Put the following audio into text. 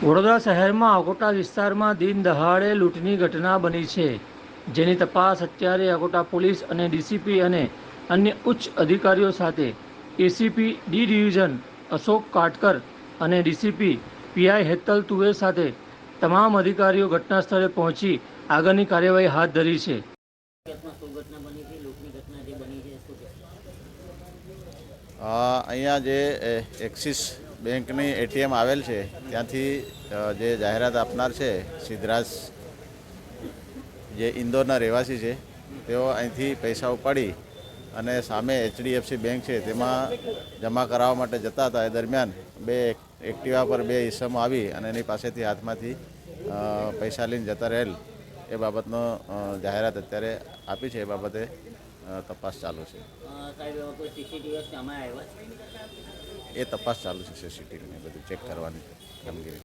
વડોદરા શહેરમાં અકોટા વિસ્તારમાં દિન દહાડે લૂંટની ઘટના બની છે. જેની તપાસ અત્યારે અકોટા પોલીસ અને ડીસીપી અને અન્ય ઉચ્ચ અધિકારીઓ સાથે. ACP D division Ashok Katkar અને ડીસીપી પીઆઈ હેતલ તુવે સાથે તમામ અધિકારીઓ ઘટના સ્થળે પહોંચી આગળની કાર્યવાહી હાથ ધરી છે. અહીંયા જે એક્સિસ બેંકની એટીએમ આવેલ છે, ત્યાંથી જે જાહેરાત આપનાર છે, સિદ્ધરાજ, જે ઇન્દોરના રહેવાસી છે, તેઓ અહીંથી પૈસા ઉપાડી અને સામે એચડીએફસી બેંક છે, તેમાં જમા કરાવવા માટે જતા હતા. એ દરમિયાન બે એક્ટિવા પર બે ઈસમો આવી અને એની પાસેથી હાથમાંથી પૈસા લઈને જતા રહેલ. એ બાબતનો જાહેરાત અત્યારે આપી છે. એ બાબતે તપાસ ચાલુ છે? એ તપાસ ચાલુ છે સીસીટીવીને બધું ચેક કરવાની કામગીરી.